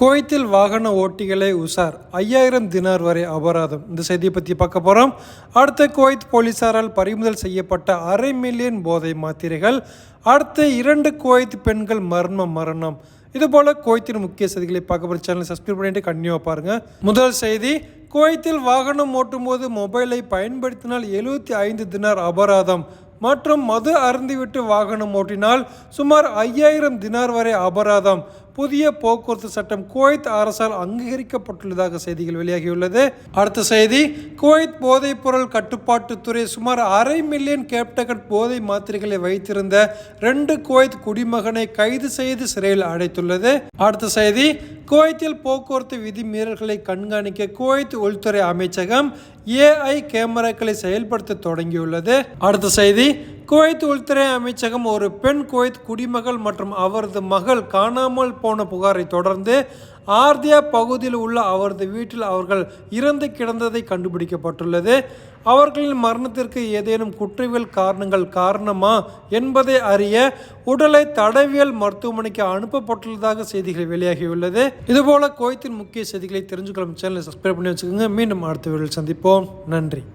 குவைத்தில் வாகன ஓட்டிகளை உசார் ஐயாயிரம் தினார் வரை அபராதம். இந்த செய்தியை பற்றி பார்க்க போகிறோம் அடுத்த குவைத் போலீசாரால் பறிமுதல் செய்யப்பட்ட அரை மில்லியன் போதை மாத்திரைகள். அடுத்த இரண்டு குவைத் பெண்கள் மர்ம மரணம். இதுபோல் குவைத்தின் முக்கிய செய்திகளை பார்க்க போகிற சேனலை சப்ஸ்கிரைப் பண்ணிட்டு கண்டினியூவாக பாருங்கள் முதல் செய்தி குவைத்தில் வாகனம் ஓட்டும்போது மொபைலை பயன்படுத்தினால் எழுபத்தி ஐந்து தினார் அபராதம். மற்றும் மது அருந்திவிட்டு வாகனம் ஓட்டினால் சுமார் ஐயாயிரம் தினார் வரை அபராதம். புதிய போக்குவரத்து சட்டம் குவைத் அரசால் அங்கீகரிக்கப்பட்டுள்ளதாக செய்திகள் வெளியாகியுள்ளது. அடுத்த செய்தி குவைத் போதைப் பொருள் கட்டுப்பாட்டுத்துறை சுமார் அரை மில்லியன் கேப்டகட் போதை மாத்திரைகளை வைத்திருந்த ரெண்டு குவைத் குடிமகனை கைது செய்து சிறையில் அடைத்துள்ளது. அடுத்த செய்தி குவைத்தில் போக்குவரத்து விதிமீறல்களை கண்காணிக்க குவைத் உள்துறை அமைச்சகம் ஏஐ கேமராக்களை செயல்படுத்த தொடங்கியுள்ளது. அடுத்த செய்தி குவைத் உள்துறை அமைச்சகம் ஒரு பெண் குவைத் குடிமகள் மற்றும் அவரது மகள் காணாமல் போன புகாரை தொடர்ந்து ஆர்தியா பகுதியில் உள்ள அவரது வீட்டில் அவர்கள் இறந்து கிடந்ததை கண்டுபிடிக்கப்பட்டுள்ளது. அவர்களின் மரணத்திற்கு ஏதேனும் குற்றவியல் காரணங்கள் காரணமா என்பதை அறிய உடலை தடவியல் மருத்துவமனைக்கு அனுப்பப்பட்டுள்ளதாக செய்திகள் வெளியாகியுள்ளது. இதுபோல குவைத்தின் முக்கிய செய்திகளை தெரிஞ்சுக்கொள்ளும் சேனலை சப்ஸ்கிரைப் பண்ணி வச்சுக்கோங்க. மீண்டும் அடுத்த வீடியோ சந்திப்போம். நன்றி.